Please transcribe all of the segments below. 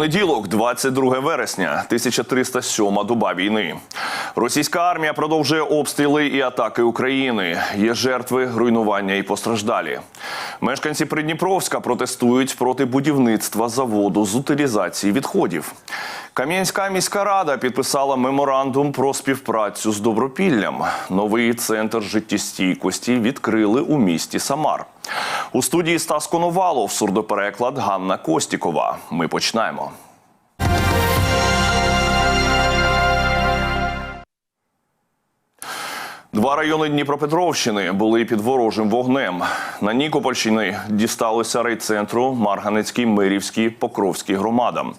Понеділок, 22 вересня, 1307 доба війни. Російська армія продовжує обстріли і атаки України. Є жертви, руйнування і постраждалі. Мешканці Придніпровська протестують проти будівництва заводу з утилізації відходів. Кам'янська міська рада підписала меморандум про співпрацю з Добропіллям. Новий центр життєстійкості відкрили у місті Самар. У студії Стас Коновалов, сурдопереклад Ганна Костікова. Ми починаємо. Два райони Дніпропетровщини були під ворожим вогнем. На Нікопольщині дісталося райцентру Марганецький, Мирівський, Покровський громадам.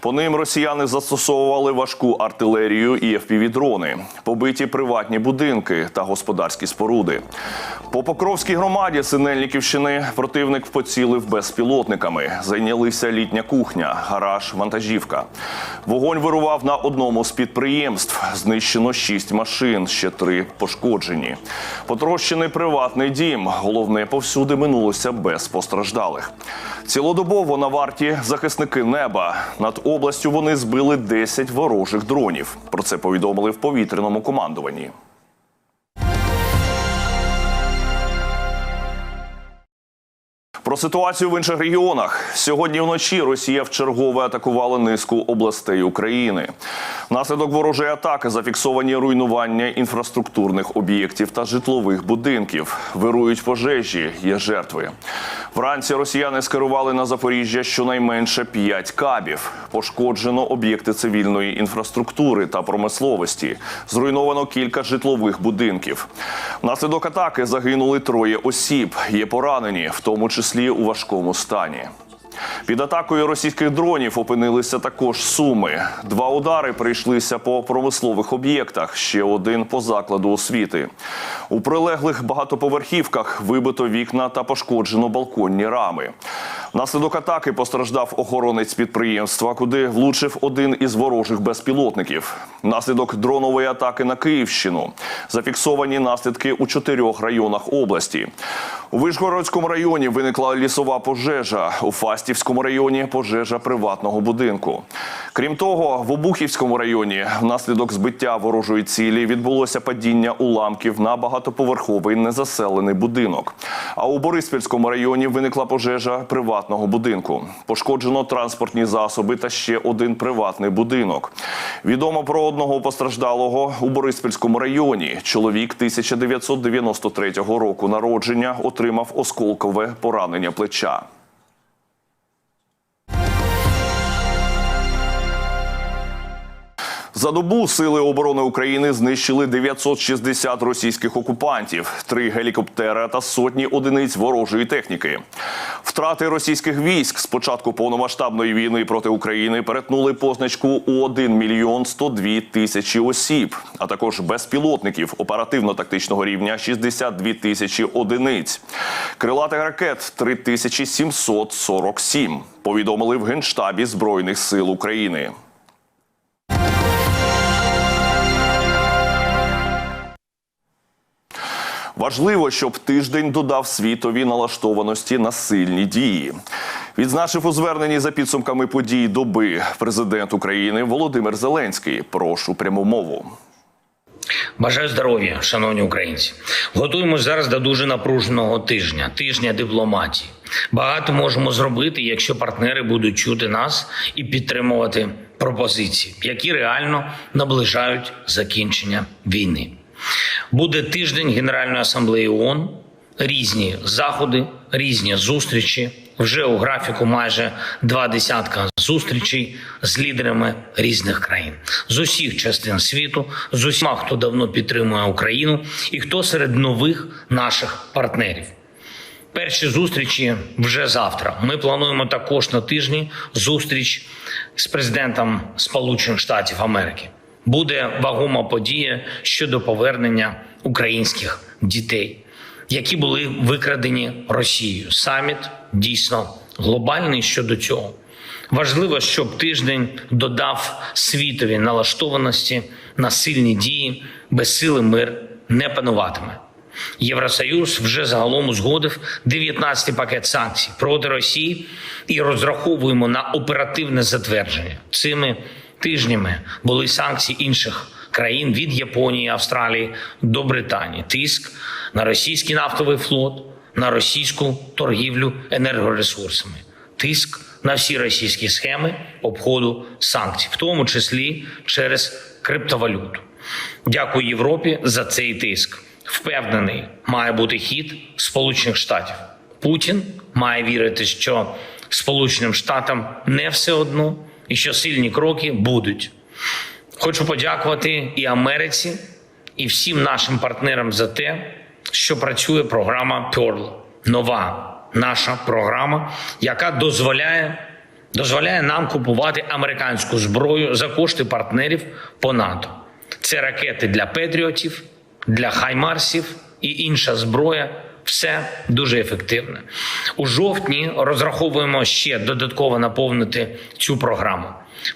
По ним росіяни застосовували важку артилерію і FPV-дрони, побиті приватні будинки та господарські споруди. По Покровській громаді Синельниківщини противник поцілив безпілотниками. Зайнялися літня кухня, гараж, вантажівка. Вогонь вирував на одному з підприємств. Знищено шість машин, ще три пошкоджені. Потрощений приватний дім. Головне, повсюди минулося без постраждалих. Цілодобово на варті захисники неба. Над областю вони збили 10 ворожих дронів. Про це повідомили в повітряному командуванні. Про ситуацію в інших регіонах сьогодні вночі Росія вчергове атакувала низку областей України. Внаслідок ворожої атаки зафіксовані руйнування інфраструктурних об'єктів та житлових будинків. Вирують пожежі, є жертви. Вранці росіяни скерували на Запоріжжя щонайменше 5 кабів. Пошкоджено об'єкти цивільної інфраструктури та промисловості. Зруйновано кілька житлових будинків. Внаслідок атаки загинули троє осіб. Є поранені, в тому числі у важкому стані. Під атакою російських дронів опинилися також суми. Два удари прийшлися по промислових об'єктах, ще один по закладу освіти. У прилеглих багатоповерхівках вибито вікна та пошкоджено балконні рами. Внаслідок атаки постраждав охоронець підприємства, куди влучив один із ворожих безпілотників. Внаслідок дронової атаки на Київщину зафіксовані наслідки у чотирьох районах області. У Вишгородському районі виникла лісова пожежа. У Фастівському районі пожежа приватного будинку. Крім того, в Обухівському районі внаслідок збиття ворожої цілі відбулося падіння уламків на багатоповерховий незаселений будинок. А у Бориспільському районі виникла пожежа приватного будинку. Пошкоджено транспортні засоби та ще один приватний будинок. Відомо про одного постраждалого у Бориспільському районі. Чоловік 1993 року народження отримав осколкове поранення плеча. За добу сили оборони України знищили 960 російських окупантів, три гелікоптери та сотні одиниць ворожої техніки. Втрати російських військ з початку повномасштабної війни проти України перетнули позначку у 1 мільйон 102 тисячі осіб, а також безпілотників оперативно-тактичного рівня 62 тисячі одиниць. Крилатих ракет 3747, повідомили в Генштабі Збройних сил України. Важливо, щоб тиждень додав світові налаштованості на сильні дії. Відзначив у зверненні за підсумками подій доби президент України Володимир Зеленський. Прошу пряму мову. Бажаю здоров'я, шановні українці. Готуємось зараз до дуже напруженого тижня, тижня дипломатії. Багато можемо зробити, якщо партнери будуть чути нас і підтримувати пропозиції, які реально наближають закінчення війни. Буде тиждень Генеральної асамблеї ООН, різні заходи, різні зустрічі. Вже у графіку майже два десятка зустрічей з лідерами різних країн з усіх частин світу, з усіма, хто давно підтримує Україну, і хто серед нових наших партнерів. Перші зустрічі вже завтра. Ми плануємо також на тижні зустріч з президентом Сполучених Штатів Америки. Буде вагома подія щодо повернення українських дітей, які були викрадені Росією. Саміт дійсно глобальний щодо цього. Важливо, щоб тиждень додав світові налаштованості на сильні дії, без сили мир не пануватиме. Євросоюз вже загалом узгодив 19 пакет санкцій проти Росії і розраховуємо на оперативне затвердження. Цими тижнями були санкції інших країн від Японії, Австралії до Британії. Тиск на російський нафтовий флот, на російську торгівлю енергоресурсами, тиск на всі російські схеми обходу санкцій, в тому числі через криптовалюту. Дякую Європі за цей тиск. Впевнений, має бути хід Сполучених Штатів. Путін має вірити, що Сполученим Штатам не все одно і що сильні кроки будуть. Хочу подякувати і Америці, і всім нашим партнерам за те, що працює програма Pearl. Нова наша програма, яка дозволяє, дозволяє нам купувати американську зброю за кошти партнерів по НАТО. Це ракети для Петріотів, для Хаймарсів і інша зброя. Все дуже ефективне. У жовтні розраховуємо ще додатково наповнити цю програму.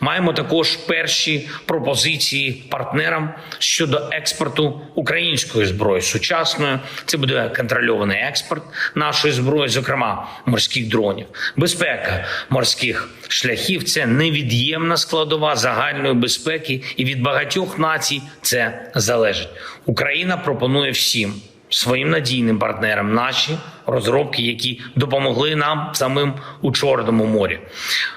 Маємо також перші пропозиції партнерам щодо експорту української зброї сучасної. Це буде контрольований експорт нашої зброї, зокрема морських дронів. Безпека морських шляхів це невід'ємна складова загальної безпеки, і від багатьох націй це залежить. Україна пропонує всім своїм надійним партнерам наші розробки, які допомогли нам самим у Чорному морі.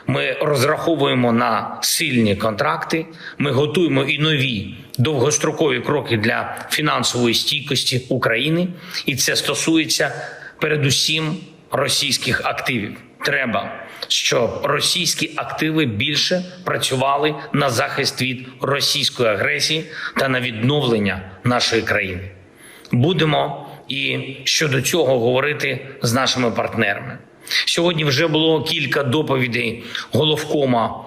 Ми розраховуємо на сильні контракти. Ми готуємо і нові довгострокові кроки для фінансової стійкості України, і це стосується передусім російських активів. Треба, щоб російські активи більше працювали на захист від російської агресії та на відновлення нашої країни. Будемо і щодо цього говорити з нашими партнерами. Сьогодні вже було кілька доповідей головкома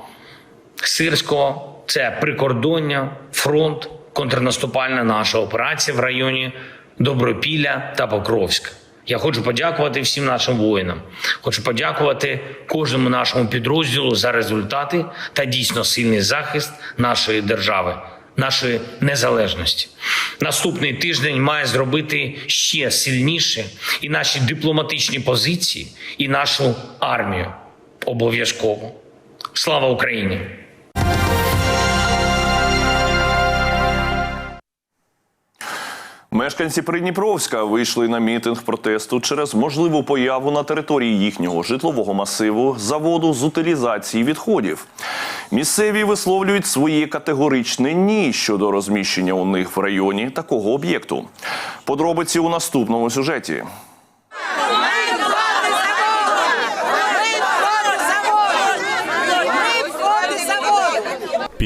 Сирського. Це прикордоння, фронт, контрнаступальна наша операція в районі Добропілля та Покровська. Я хочу подякувати всім нашим воїнам. Хочу подякувати кожному нашому підрозділу за результати та дійсно сильний захист нашої держави, нашої незалежності. Наступний тиждень має зробити ще сильніше і наші дипломатичні позиції, і нашу армію. Обов'язково. Слава Україні! Мешканці Придніпровська вийшли на мітинг протесту через можливу появу на території їхнього житлового масиву заводу з утилізації відходів. Місцеві висловлюють свої категоричне ні щодо розміщення у них в районі такого об'єкту. Подробиці у наступному сюжеті.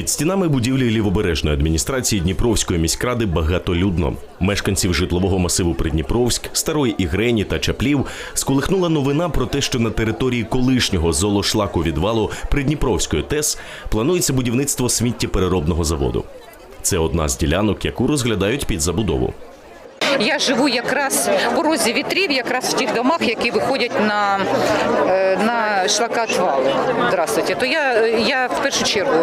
Під стінами будівлі лівобережної адміністрації Дніпровської міськради багатолюдно. Мешканців житлового масиву Придніпровськ, Старої Ігрені та Чаплів сколихнула новина про те, що на території колишнього золошлаку відвалу Придніпровської ТЕС планується будівництво сміттєпереробного заводу. Це одна з ділянок, яку розглядають під забудову. Я живу якраз по розі вітрів, якраз в тих домах, які виходять на, е, на шлакатвал. Здравствуйте. То я, я в першу чергу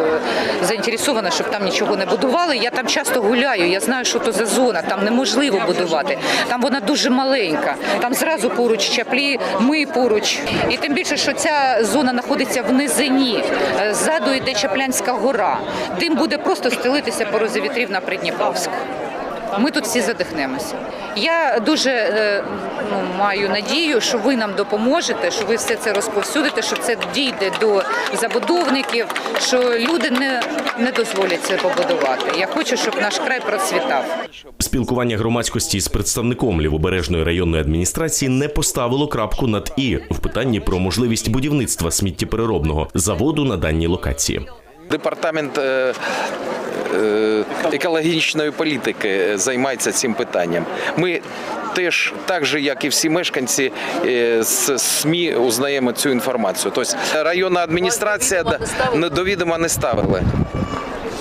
заінтересована, щоб там нічого не будували. Я там часто гуляю, я знаю, що то за зона, там неможливо будувати. Там вона дуже маленька. Там зразу поруч чаплі, ми поруч. І тим більше, що ця зона знаходиться в низині. Е, Ззаду йде Чаплянська гора. Дим буде просто стелитися по розі вітрів на Придніпровськ ми тут всі задихнемося. Я дуже е, ну, маю надію, що ви нам допоможете, що ви все це розповсюдите, що це дійде до забудовників, що люди не, не дозволять це побудувати. Я хочу, щоб наш край процвітав. Спілкування громадськості з представником лівобережної районної адміністрації не поставило крапку над і в питанні про можливість будівництва сміттєпереробного заводу на даній локації. Департамент е, екологічної політики займається цим питанням. Ми теж, так же як і всі мешканці, е, з СМІ узнаємо цю інформацію. Тобто районна адміністрація до відома не ставила.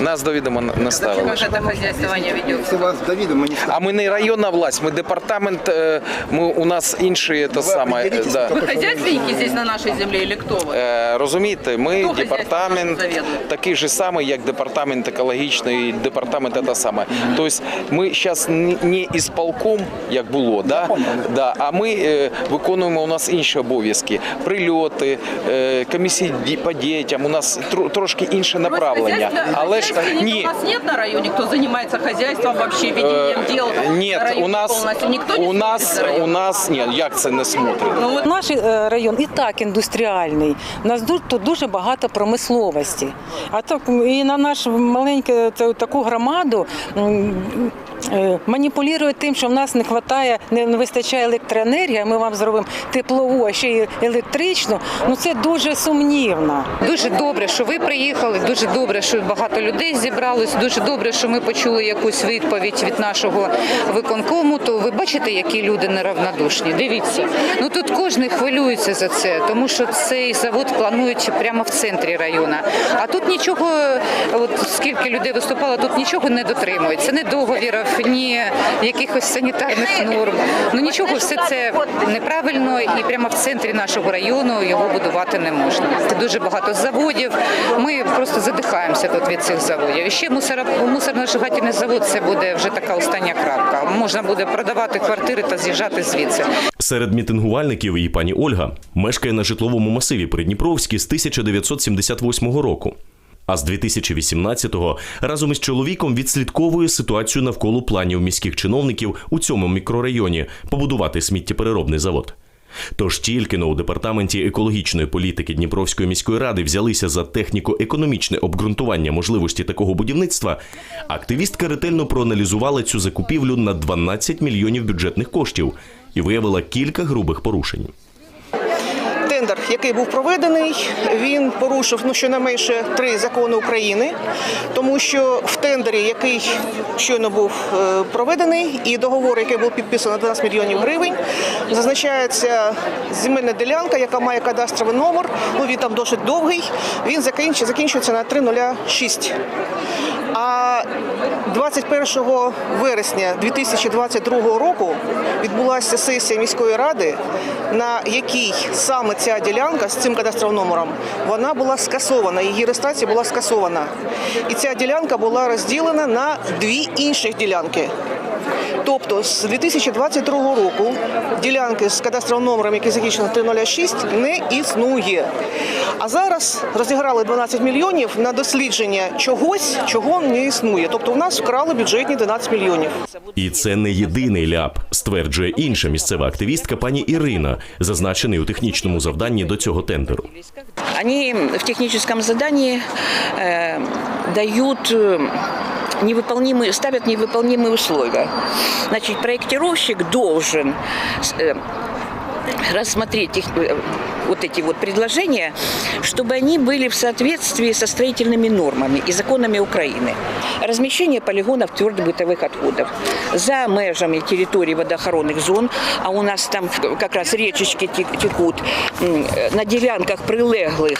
Нас до відома не ставили. это хозяйствование ведется? Если вас до вида мы не А ми не районна власть, ми департамент, е, ми, у нас інші це саме. е, определитесь, Да. кто Вы хозяйственники здесь на нашей земле или кто вы? Е, Розумієте, ми Хто департамент хазяйством завідує? такий же самий, як департамент екологічний, департамент це саме. Тобто ми зараз не ісполком, як було, да? Да, а ми е, виконуємо у нас інші обов'язки. Прильоти, е, комісії ді- по дітям, у нас тро- трошки інше направлення. Хозяйственно- Але хозяйственников ні. У нас нет на районе, кто занимается хозяйством, вообще ведением дел Ні, у нас полностью. Никто не у нас у нас ні, як це не смотрить? Ну вот Наш е, район і так індустріальний. У нас тут дуже багато промисловості. А так і на нашу маленьку таку громаду маніпулюють тим, що в нас не вистачає, не не вистачає електроенергії, ми вам зробимо теплову, а ще й електричну. Ну це дуже сумнівно. Дуже добре, що ви приїхали. Дуже добре, що багато людей зібралось. Дуже добре, що ми почули якусь відповідь від нашого виконкому. То ви бачите, які люди неравнодушні. Дивіться, ну тут кожен хвилюється за це, тому що цей завод планують прямо в центрі району. А тут нічого, от скільки людей виступало, тут нічого не дотримується. Ні договірів, ні якихось санітарних норм. Ну нічого, все це неправильно і прямо в центрі нашого району його будувати не можна. Це дуже багато заводів. Ми просто задихаємося тут від цих заводів. І ще мусора, мусорно-шигательний завод це буде вже така остання крапка. Можна буде продавати квартири та з'їжджати звідси. Серед мітингувальників і пані Ольга мешкає на житловому масиві Придніпровській з 1978 року. А з 2018-го разом із чоловіком відслідковує ситуацію навколо планів міських чиновників у цьому мікрорайоні побудувати сміттєпереробний завод. Тож тільки но у департаменті екологічної політики Дніпровської міської ради взялися за техніко-економічне обґрунтування можливості такого будівництва, активістка ретельно проаналізувала цю закупівлю на 12 мільйонів бюджетних коштів і виявила кілька грубих порушень. Тендер, який був проведений, він порушив ну щонайменше три закони України, тому що в тендері, який щойно був е, проведений, і договор, який був підписано на 12 мільйонів гривень, зазначається земельна ділянка, яка має кадастровий номер. Ну він там досить довгий. Він закінчується на 306. А 21 вересня 2022 року відбулася сесія міської ради, на якій саме ця ділянка з цим кадастровим номером вона була скасована. Її реєстрація була скасована. І ця ділянка була розділена на дві інших ділянки. Тобто з 2022 року ділянки з кадастровим номером, який закінчено 306, не існує. А зараз розіграли 12 мільйонів на дослідження чогось, чого не існує. Тобто у нас вкрали бюджетні 12 мільйонів. І це не єдиний ляп, стверджує інша місцева активістка пані Ірина, зазначений у технічному завданні до цього тендеру. Они в техническом задании э, дают э, невыполнимые, ставят невыполнимые условия. Значит, проектировщик должен э, рассмотреть их, э, вот эти вот предложения, чтобы они были в соответствии со строительными нормами и законами Украины. Размещение полигонов твердобытовых отходов за межами территории водоохранных зон, а у нас там как раз речечки тек- текут э, на делянках прилеглих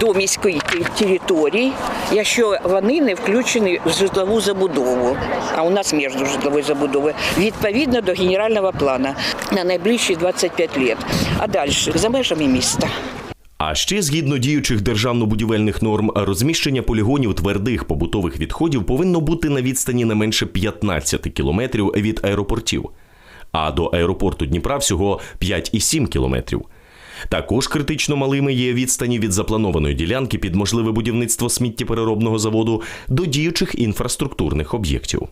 до міської те- територій, якщо вони не включені в житлову забудову, а у нас між житловою забудовою, відповідно до генерального плану на найближчі 25 років. А далі за межами міста. А ще згідно діючих державно-будівельних норм, розміщення полігонів твердих побутових відходів повинно бути на відстані не менше 15 кілометрів від аеропортів, а до аеропорту Дніпра всього 5,7 кілометрів. Також критично малими є відстані від запланованої ділянки під можливе будівництво сміттєпереробного заводу до діючих інфраструктурних об'єктів.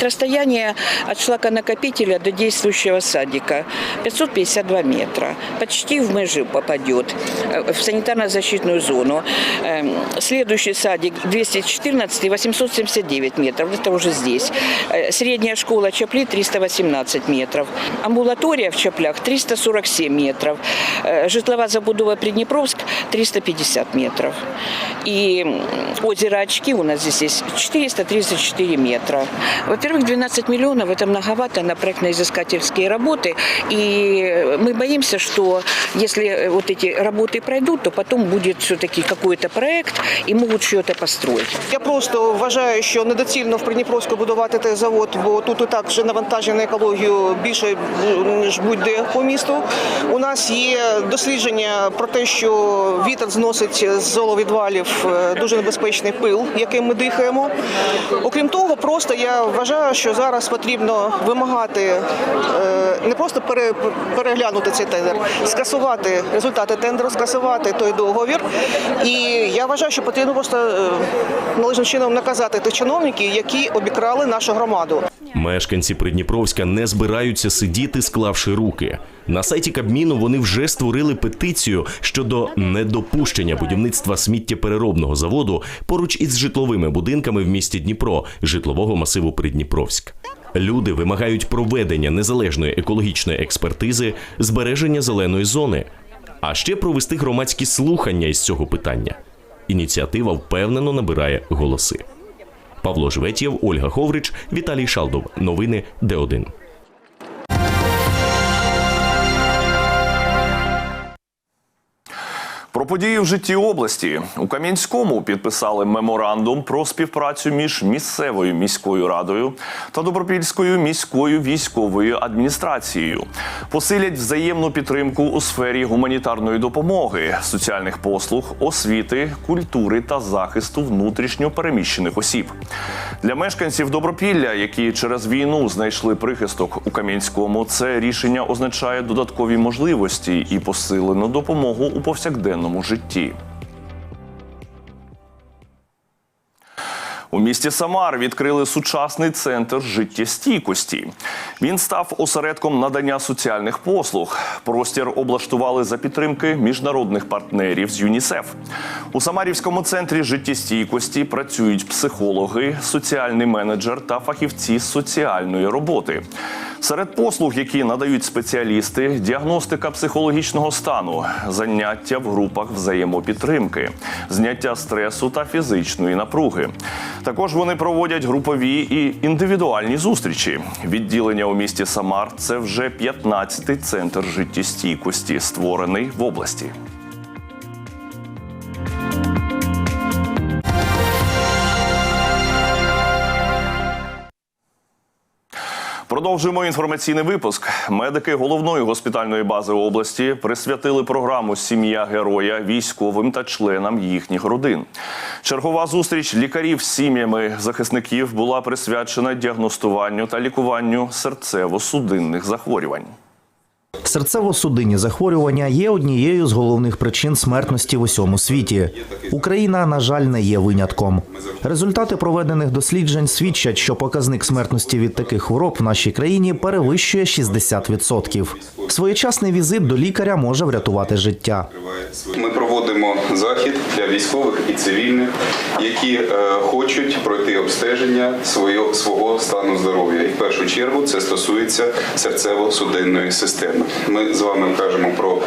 Расстояние от шлаконакопителя до действующего садика 552 метра. Почти в межи попадет, э, в санитарно-защитную зону. Эм, Следующий садик 214 и 879 метров. Это уже здесь. Э, Средняя школа Чапли 318 метров. Амбулатория в Чаплях 347 метров. Э, Житловая забудова Приднепровск 350 метров. И озеро Очки у нас здесь есть 434 метра. Во-первых, 12 миллионов – это многовато на проектно-изыскательские работы. И мы боимся, что если вот эти работы пройдут, то потом будет все-таки какой-то проект и могут что-то построить. Я просто вважаю, що недоцільно в Придніпровську будувати той завод, бо тут і так вже навантаження на екологію більше ніж будь-де по місту. У нас є дослідження про те, що вітер зносить з золовідвалів е, дуже небезпечний пил, яким ми дихаємо. Окрім того, просто я вважаю, що зараз потрібно вимагати е, не просто пере- переглянути цей тендер, скасувати результати тендеру, скасувати той договір. І я вважаю, що потрібно просто е, належним чином наказати тих чиновників, які обікрали нашу громаду. Мешканці Придніпровська не збираються сидіти, склавши руки. На сайті Кабміну вони вже створили петицію щодо недопущення будівництва сміттєпереробного заводу поруч із житловими будинками в місті Дніпро, житлового масиву Придніпровськ. Люди вимагають проведення незалежної екологічної експертизи, збереження зеленої зони, а ще провести громадські слухання із цього питання. Ініціатива впевнено набирає голоси. Павло Жветєв, Ольга Ховрич, Віталій Шалдов. Новини Д1. Події в житті області у Кам'янському підписали меморандум про співпрацю між місцевою міською радою та Добропільською міською військовою адміністрацією. Посилять взаємну підтримку у сфері гуманітарної допомоги, соціальних послуг, освіти, культури та захисту внутрішньо переміщених осіб. Для мешканців Добропілля, які через війну знайшли прихисток у Кам'янському, це рішення означає додаткові можливості і посилену допомогу у повсякденному житті. У місті Самар відкрили сучасний центр життєстійкості. Він став осередком надання соціальних послуг. Простір облаштували за підтримки міжнародних партнерів з ЮНІСЕФ. У Самарівському центрі життєстійкості працюють психологи, соціальний менеджер та фахівці з соціальної роботи. Серед послуг, які надають спеціалісти, діагностика психологічного стану, заняття в групах взаємопідтримки, зняття стресу та фізичної напруги. Також вони проводять групові і індивідуальні зустрічі. Відділення у місті Самар це вже 15-й центр життєстійкості, створений в області. Продовжуємо інформаційний випуск. Медики головної госпітальної бази області присвятили програму Сім'я героя військовим та членам їхніх родин. Чергова зустріч лікарів з сім'ями захисників була присвячена діагностуванню та лікуванню серцево-судинних захворювань. Серцево-судинні захворювання є однією з головних причин смертності в усьому світі. Україна, на жаль, не є винятком. Результати проведених досліджень свідчать, що показник смертності від таких хвороб в нашій країні перевищує 60%. Своєчасний візит до лікаря може врятувати життя. Ми проводимо захід для військових і цивільних, які е, хочуть пройти обстеження свого, свого стану здоров'я. І в першу чергу це стосується серцево-судинної системи. Ми з вами кажемо про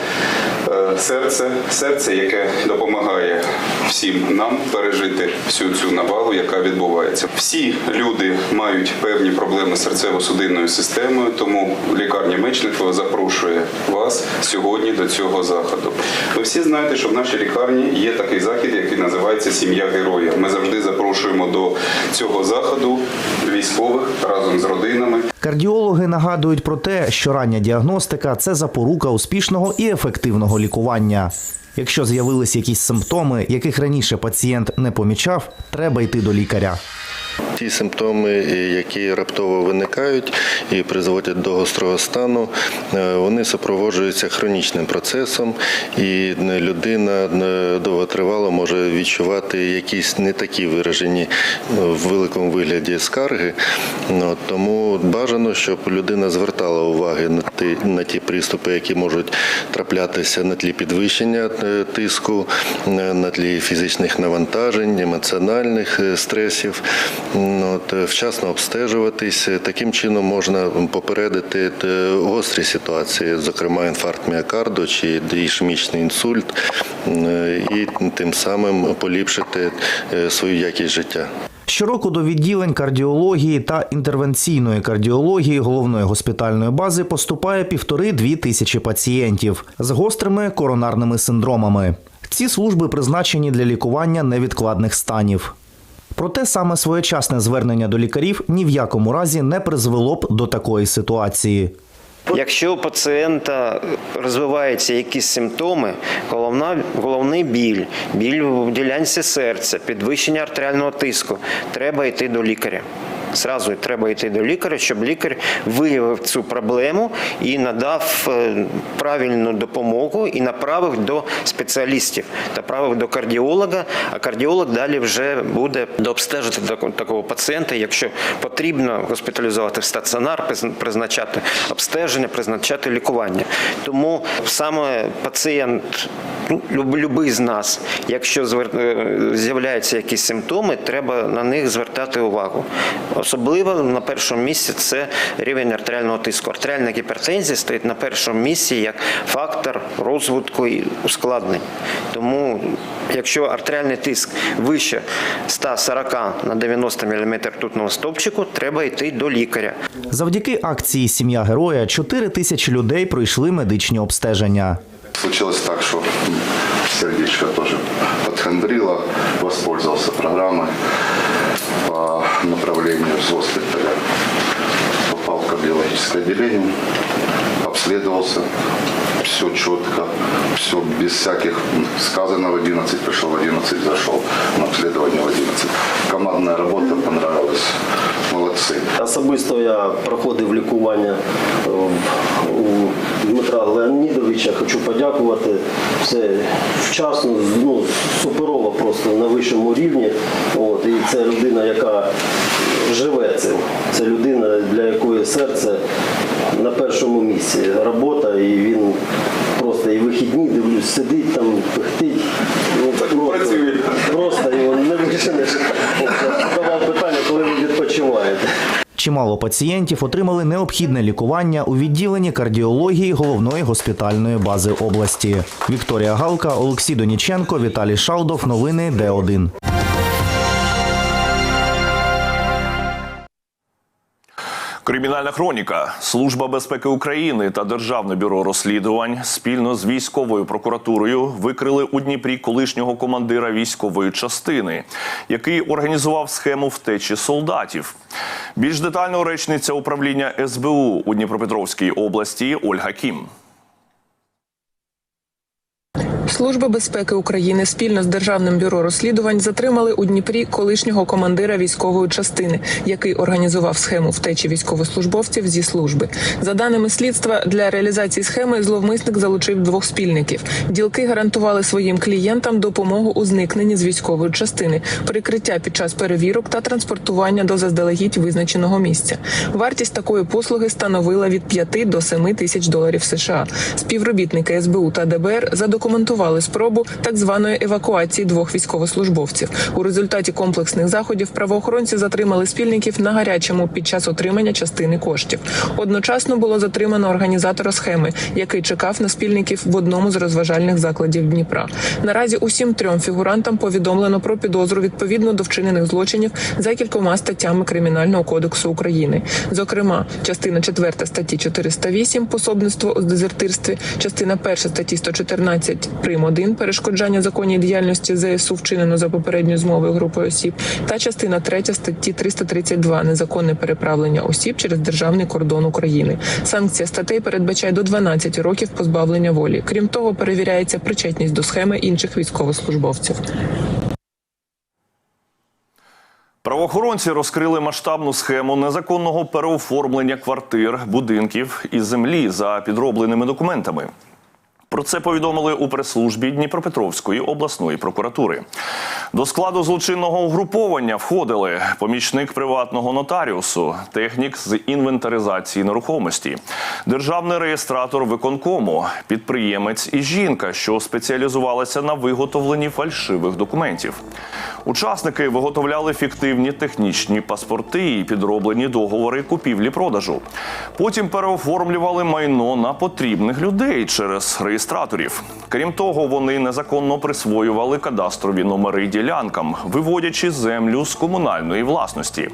е, серце, серце, яке допомагає всім нам пережити всю цю навалу, яка відбувається. Всі люди мають певні проблеми з серцево-судинною системою, тому лікарня Мечникова запрошує вас сьогодні до цього заходу. Ви всі знаєте, що в нашій лікарні є такий захід, який називається Сім'я героя. Ми завжди запрошуємо до цього заходу військових разом з родинами. Кардіологи нагадують про те, що рання діагностика це запорука успішного і ефективного лікування. Якщо з'явились якісь симптоми, яких раніше пацієнт не помічав, треба йти до лікаря. Ті симптоми, які раптово виникають і призводять до гострого стану, е, вони супроводжуються хронічним процесом, і людина е, довготривало може відчувати якісь не такі виражені е, в великому вигляді скарги. Ну, Тому бажано, щоб людина звертала уваги на ті, на ті приступи, які можуть траплятися на тлі підвищення е, тиску, е, на тлі фізичних навантажень, емоціональних е, стресів. Ну, е, вчасно обстежуватись. Е, Таким чином можна попередити е, гострі ситуації, зокрема інфаркт міокарду чи ішемічний інсульт, і тим самим поліпшити свою якість життя. Щороку до відділень кардіології та інтервенційної кардіології головної госпітальної бази поступає півтори-дві тисячі пацієнтів з гострими коронарними синдромами. Ці служби призначені для лікування невідкладних станів. Проте саме своєчасне звернення до лікарів ні в якому разі не призвело б до такої ситуації. Якщо у пацієнта розвиваються якісь симптоми, головна, головний біль, біль в ділянці серця, підвищення артеріального тиску, треба йти до лікаря. Зразу треба йти до лікаря, щоб лікар виявив цю проблему і надав е, правильну допомогу і направив до спеціалістів, направив до кардіолога, а кардіолог далі вже буде дообстежити такого пацієнта, якщо потрібно госпіталізувати в стаціонар, приз- призначати обстеження, призначати лікування. Тому саме пацієнт, ну, любий з нас, якщо е, з'являються якісь симптоми, треба на них звертати увагу. Особливо на першому місці це рівень артеріального тиску. Артеріальна гіпертензія стоїть на першому місці як фактор розвитку і ускладнень. Тому, якщо артеріальний тиск вище 140 на 90 мм ртутного стовпчику, треба йти до лікаря. Завдяки акції Сім'я героя 4 тисячі людей пройшли медичні обстеження. Случилось так, что сердечко тоже подхандрило, воспользовался программой по направлению с госпиталя. Попал в кардиологическое отделение, обследовался, все четко, все без всяких сказано в 11, пришел в 11, зашел на обследование в 11. Командная работа понравилась, молодцы. Особисто я проходив лікування е, у Дмитра Леонідовича. Хочу подякувати. Все вчасно, ну, суперово просто на вищому рівні. От, і це людина, яка живе цим. Це людина, для якої серце на першому місці. Робота, і він просто і вихідні, дивлюсь, сидить там, пихтить. Ну, просто, просто його не виженеш. Задавав питання, коли ви відпочиваєте. Чимало пацієнтів отримали необхідне лікування у відділенні кардіології головної госпітальної бази області. Вікторія Галка, Олексій Доніченко, Віталій Шалдов. Новини Д1. Кримінальна хроніка, Служба безпеки України та Державне бюро розслідувань спільно з військовою прокуратурою викрили у Дніпрі колишнього командира військової частини, який організував схему втечі солдатів. Більш детально речниця управління СБУ у Дніпропетровській області Ольга Кім. Служба безпеки України спільно з Державним бюро розслідувань затримали у Дніпрі колишнього командира військової частини, який організував схему втечі військовослужбовців зі служби. За даними слідства, для реалізації схеми зловмисник залучив двох спільників. Ділки гарантували своїм клієнтам допомогу у зникненні з військової частини, прикриття під час перевірок та транспортування до заздалегідь визначеного місця. Вартість такої послуги становила від 5 до 7 тисяч доларів США. Співробітники СБУ та ДБР задокументували спробу так званої евакуації двох військовослужбовців. У результаті комплексних заходів правоохоронці затримали спільників на гарячому під час отримання частини коштів. Одночасно було затримано організатора схеми, який чекав на спільників в одному з розважальних закладів Дніпра. Наразі усім трьом фігурантам повідомлено про підозру відповідно до вчинених злочинів за кількома статтями Кримінального кодексу України. Зокрема, частина 4 статті 408 пособництво у дезертирстві, частина 1 статті 114 прим. 1 перешкоджання законній діяльності ЗСУ вчинено за попередньою змовою групою осіб, та частина 3 статті 332 незаконне переправлення осіб через державний кордон України. Санкція статей передбачає до 12 років позбавлення волі. Крім того, перевіряється причетність до схеми інших військовослужбовців. Правоохоронці розкрили масштабну схему незаконного переоформлення квартир, будинків і землі за підробленими документами. Про це повідомили у прес-службі Дніпропетровської обласної прокуратури. До складу злочинного угруповання входили помічник приватного нотаріусу, технік з інвентаризації нерухомості, державний реєстратор виконкому, підприємець і жінка, що спеціалізувалася на виготовленні фальшивих документів. Учасники виготовляли фіктивні технічні паспорти і підроблені договори купівлі-продажу. Потім переоформлювали майно на потрібних людей через реєстраторів. Крім того, вони незаконно присвоювали кадастрові номери ділянкам, виводячи землю з комунальної власності.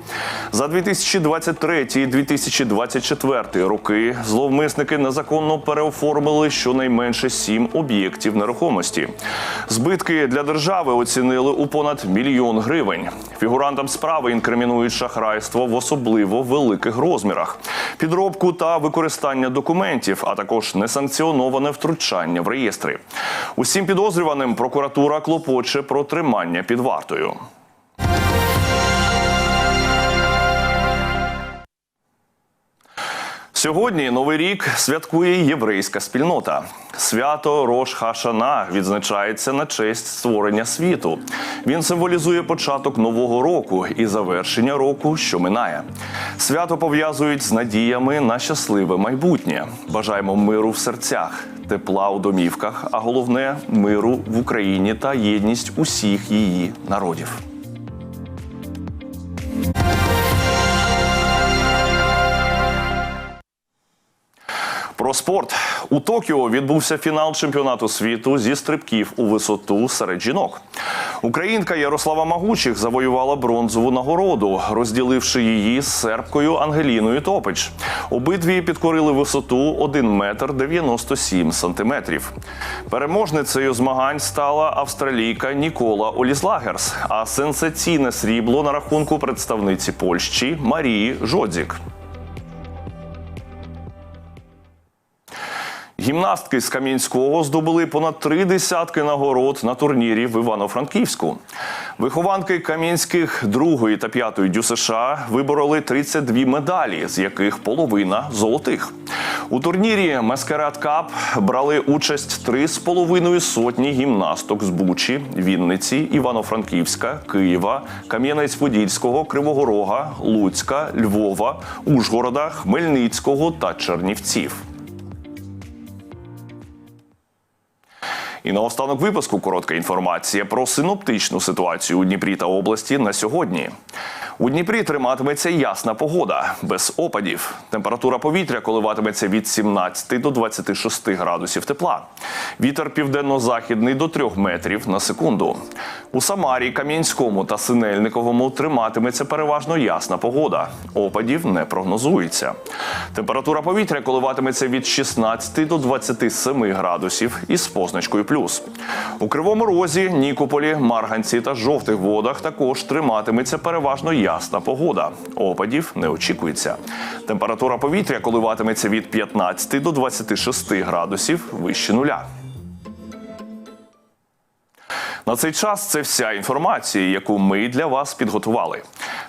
За 2023 і 2024 роки зловмисники незаконно переоформили щонайменше сім об'єктів нерухомості. Збитки для держави оцінили у понад мільйон гривень. Фігурантам справи інкримінують шахрайство в особливо великих розмірах, підробку та використання документів, а також несанкціоноване втручання в реєстри. Усім підозрюваним прокуратура клопоче про тримання під вартою. Сьогодні новий рік святкує єврейська спільнота. Свято Рош Хашана відзначається на честь створення світу. Він символізує початок нового року і завершення року, що минає. Свято пов'язують з надіями на щасливе майбутнє. Бажаємо миру в серцях, тепла у домівках, а головне миру в Україні та єдність усіх її народів. Про спорт у Токіо відбувся фінал чемпіонату світу зі стрибків у висоту серед жінок. Українка Ярослава Магучих завоювала бронзову нагороду, розділивши її з сербкою Ангеліною Топич. Обидві підкорили висоту 1 метр 97 сантиметрів. Переможницею змагань стала австралійка Нікола Олізлагерс, а сенсаційне срібло на рахунку представниці Польщі Марії Жодзік. Гімнастки з Кам'янського здобули понад три десятки нагород на турнірі в Івано-Франківську. Вихованки Кам'янських другої та п'ятої дю США вибороли 32 медалі, з яких половина золотих. У турнірі Маскарад Кап брали участь три з половиною сотні гімнасток з Бучі, Вінниці, Івано-Франківська, Києва, Кам'янець-Подільського, Кривого Рога, Луцька, Львова, Ужгорода, Хмельницького та Чернівців. І наостанок випуску коротка інформація про синоптичну ситуацію у Дніпрі та області на сьогодні. У Дніпрі триматиметься ясна погода, без опадів. Температура повітря коливатиметься від 17 до 26 градусів тепла. Вітер південно-західний до 3 метрів на секунду. У Самарі, Кам'янському та Синельниковому триматиметься переважно ясна погода. Опадів не прогнозується. Температура повітря коливатиметься від 16 до 27 градусів із позначкою плюс. У Кривому Розі, Нікополі, Марганці та жовтих водах також триматиметься переважно ясна погода. Опадів не очікується. Температура повітря коливатиметься від 15 до 26 градусів вище нуля. На цей час це вся інформація, яку ми для вас підготували.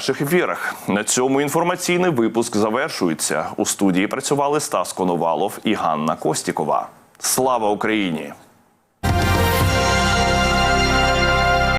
подальших ефірах. На цьому інформаційний випуск завершується. У студії працювали Стас Коновалов і Ганна Костікова. Слава Україні!